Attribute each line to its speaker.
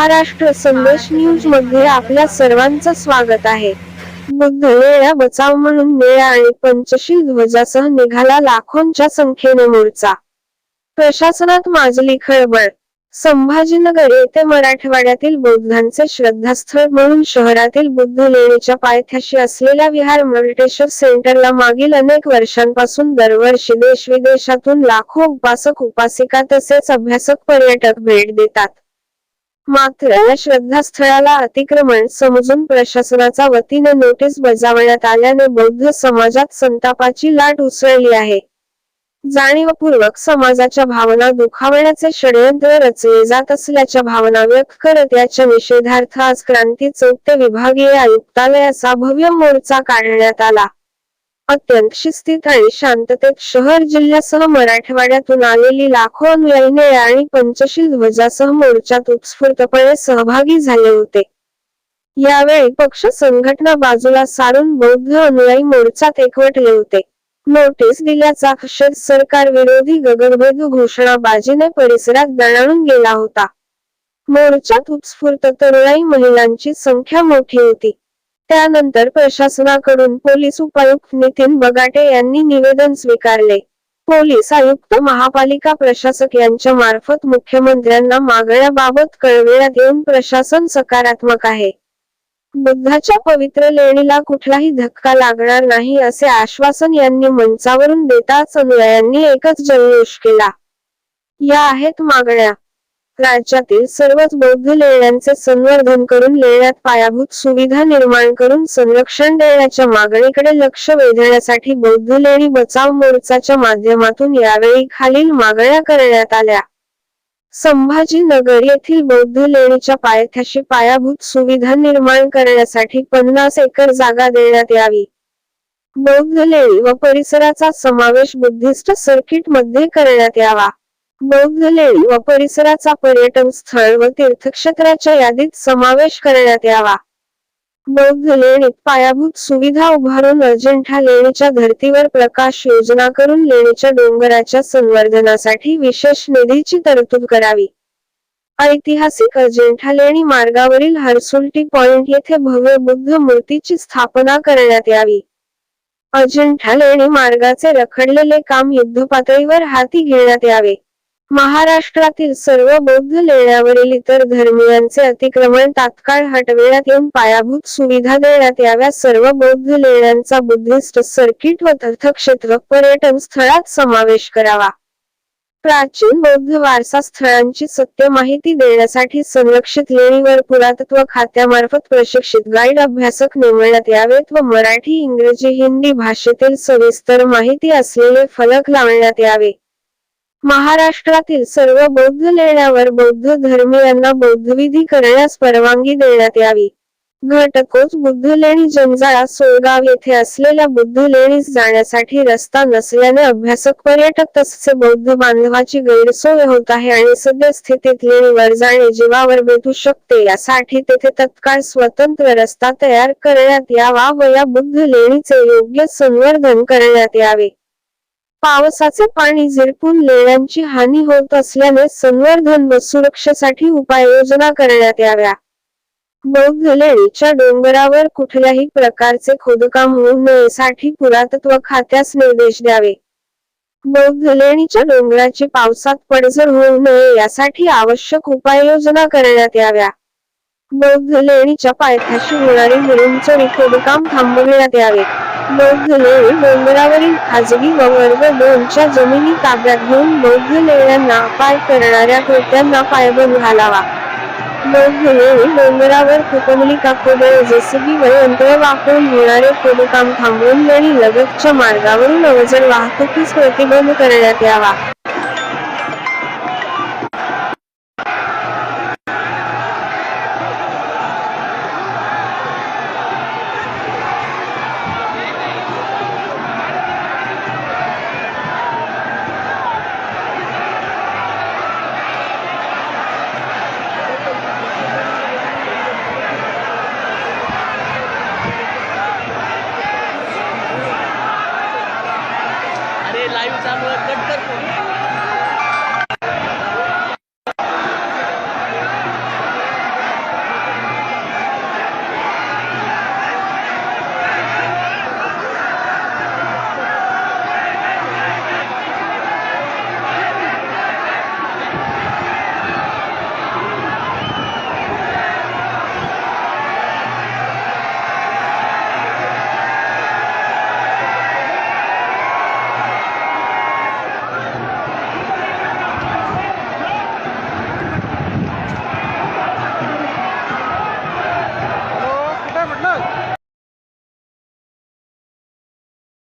Speaker 1: महाराष्ट्र संदेश न्यूजमध्ये आपल्या सर्वांचं स्वागत आहे. बुद्ध वेळा बचाव म्हणून निळ्या आणि पंचशील ध्वजासह निघाला लाखोंच्या संख्येने मोर्चा. प्रशासनात माजली खळबळ. संभाजीनगर येथे मराठवाड्यातील बौद्धांचे श्रद्धास्थळ म्हणून शहरातील बुद्ध लेणीच्या पायथ्याशी असलेल्या विहार मेडिटेशन सेंटरला मागील अनेक वर्षांपासून दरवर्षी देश विदेशातून लाखो उपासक उपासिका तसेच अभ्यासक पर्यटक भेट देतात. मात्र या श्रद्धास्थळाला अतिक्रमण समजून प्रशासनाचा वतीने नोटीस बजावण्यात आल्याने बौद्ध समाजात संतापाची लाट उसळली आहे. जाणीवपूर्वक समाजाच्या भावना दुखावण्याचे षडयंत्र रचले जात असल्याच्या भावना व्यक्त करत याच्या निषेधार्थ आज क्रांती चौक ते विभागीय आयुक्तालयाचा भव्य मोर्चा काढण्यात आला. अत्यंत शिस्तीत आणि शांततेत शहर जिल्ह्यासह मराठवाड्यातून आलेली लाखो अनुयायी आणि पंचशील ध्वजासह मोर्चात उत्स्फूर्तपणे सहभागी झाले होते. यावेळी पक्ष संघटना बाजूला सारून बौद्ध अनुयायी मोर्चात एकवटले होते. नोटीस दिल्याचा आक्षेप सरकार विरोधी गगनभेदू घोषणाबाजीने परिसरात दणाणून गेला होता. मोर्चात उत्स्फूर्त तरुणाई महिलांची संख्या मोठी होती. त्यानंतर प्रशासनाकडून पोलीस उपायुक्त नितीन बगाटे यांनी निवेदन स्वीकारले. पोलीस आयुक्त महापालिका प्रशासक यांच्या मार्फत मुख्यमंत्र्यांना मागण्याबाबत कळविण्यात येऊन प्रशासन सकारात्मक आहे. बुद्धाच्या पवित्र लेणीला कुठलाही धक्का लागणार नाही असे आश्वासन यांनी मंचावरून देताच अनुयायांनी एकच जल्लोष केला. या आहेत मागण्या. राज्यातील सर्वच बौद्ध लेण्यांचे संवर्धन करून लेण्यात पायाभूत सुविधा निर्माण करून संरक्षण देण्याच्या मागणीकडे लक्ष वेधण्यासाठी बौद्ध लेणी बचाव मोर्चाच्या माध्यमातून यावेळी खालील मागण्या करण्यात आल्या. संभाजीनगर येथील बौद्ध लेणीच्या पायथ्याशी पायाभूत सुविधा निर्माण करण्यासाठी पन्नास एकर जागा देण्यात यावी. बौद्ध लेणी व परिसराचा समावेश बुद्धिस्ट सर्किटमध्ये करण्यात यावा. बौद्ध लेणी व परिसराचा पर्यटन स्थळ व तीर्थक्षेत्राच्या यादीत समावेश करण्यात यावा. बौद्ध लेणीत पायाभूत सुविधा उभारून अजिंठा लेणीच्या धर्तीवर प्रकाश योजना करून लेणीच्या डोंगराच्या संवर्धनासाठी विशेष निधीची तरतूद करावी. ऐतिहासिक अजिंठा लेणी मार्गावरील हरसुलटी पॉइंट येथे भव्य बुद्ध मूर्तीची स्थापना करण्यात यावी. अजिंठा लेणी मार्गाचे रखडलेले काम युद्धपातळीवर हाती घेण्यात यावे. महाराष्ट्रातील सर्व बौद्ध लेण्यावरील इतर धर्मियांचे अतिक्रमण तात्काळ हटविण्यात येऊन पायाभूत सुविधा देण्यात याव्या. सर्व बौद्ध लेण्यांचा बुद्धिस्ट सर्किट व तीर्थक्षेत्र पर्यटन स्थळात समावेश करावा. प्राचीन बौद्ध वारसा स्थळांची सत्य माहिती देण्यासाठी संरक्षित लेणीवर पुरातत्व खात्यामार्फत प्रशिक्षित गाईड अभ्यासक नेमण्यात यावेत व मराठी इंग्रजी हिंदी भाषेतील सविस्तर माहिती असलेले फलक लावण्यात यावे. महाराष्ट्रातील सर्व बौद्ध लेण्यावर बौद्ध धर्मियांना बौद्धविधी करण्यास परवानगी देण्यात यावी. घटकोच बुद्ध लेणी जंजाळा सोळगाव येथे असलेल्या बुद्ध लेणीस जाण्यासाठी रस्ता नसल्याने अभ्यासक पर्यटक तसेच बौद्ध बांधवाची गैरसोय होत आहे आणि सद्यस्थितीत लेणीवर जाणे जीवावर भेटू शकते. यासाठी तेथे तत्काळ स्वतंत्र रस्ता तयार करण्यात यावा व या बुद्ध लेणीचे योग्य संवर्धन करण्यात यावे. पावसाचे पाणी झिरपून लेण्यांची हानी होत असल्याने संवर्धन व सुरक्षेसाठी उपाययोजना करण्यात याव्या. बौद्ध लेणीच्या डोंगरावर कुठल्याही प्रकारचे खोदकाम होऊ नये साठी पुरातत्व खात्यास निर्देश द्यावे. बौद्ध लेणीच्या डोंगराची पावसात पडझड होऊ नये यासाठी आवश्यक उपाययोजना करण्यात याव्या. बौद्ध लेणीच्या पायथ्याशी होणारी मुरुमचोरी खोदकाम थांबविण्यात यावे. बौद्ध डोंगरावरील खाजगी व वर्ग दोनच्या जमिनी ताब्यात घेऊन बौद्ध लेण्यांना अपाय करणाऱ्या कृत्यांना पायबंद घालावा. बौद्ध डोंगरावर कुटुंबलिका खोदळे जेसीबी व यंत्र वापरून होणारे खोदकाम थांबवून आणि लगतच्या मार्गावरून अवजड वाहतुकीस प्रतिबंध करण्यात यावा.
Speaker 2: अरे लाईव्ह चालू आहे कट कर